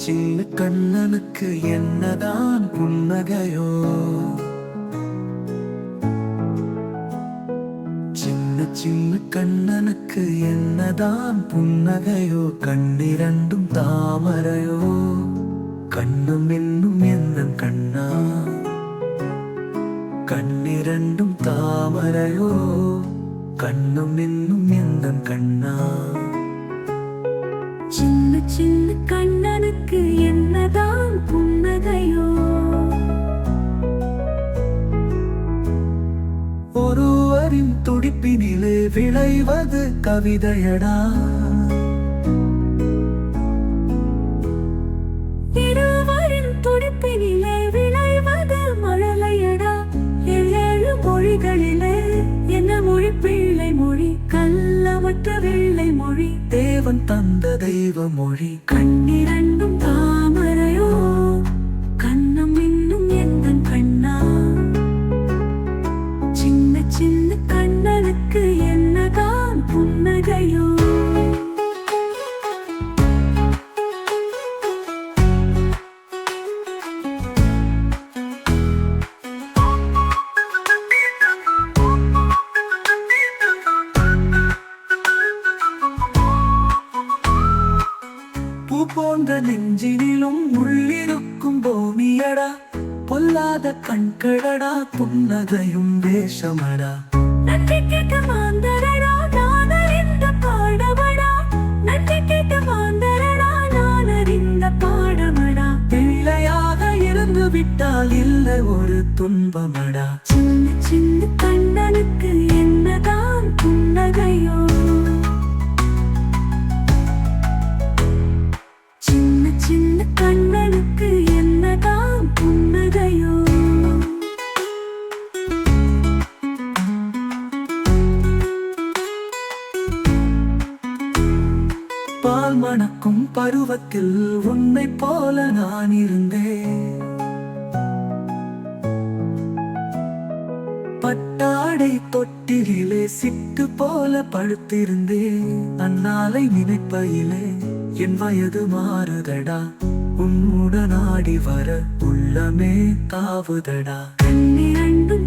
சின்ன கண்ணனுக்கு என்னதான் புன்னகையோ? சின்ன சின்ன கண்ணனுக்கு என்னதான் புன்னகையோ? கண்ணிரண்டும் தாமரையோ? கண்ணும் இன்னும் என்ன கண்ணா? கண்ணிரண்டும் தாமரையோ? கண்ணும் இன்னும் எந்த கண்ணா? சின்ன சின்ன கண்ணா கண்ணனுக்கு என்னதான் புன்னகையோ. ஒருவரின் துடிப்பினிலே விளைவது கவிதையடா. இருவரின் துடிப்பினிலே விளைவது மழலையடா. ஏழேழு மொழிகளிலே என்ன மொழி? பிள்ளை மொழி கல்லமற்ற வெள்ளை மொழி. தேவன் தந்த தெய்வ மொழி. கண்ணிரண்டும் போன்ற நெஞ்சினிலும் உள்ளிருக்கும் பூமியடா. பொல்லாத கண்களடா புன்னகையும் வேஷமடா. நன்றி கேட்ட மாந்தரடா நான் அறிந்த பாடமடா. நன்றி கேட்ட மாந்தரடா நான் அறிந்த பாடமடா. பிள்ளையாக இருந்து விட்டால் இல்லை ஒரு துன்பமடா. சின்ன சின்ன பால் மணக்கும் பருவத்தில் உன்னை போல நான் இருந்தேன். பட்டாடை தொட்டிலே சிட்டு போல படுத்திருந்தேன். அந்நாளை நினைப்பையிலே என் வயது மாறுதடா. உன்னுடன் ஆடி வர உள்ளமே தாவுதடா. கண்ணிரண்டும்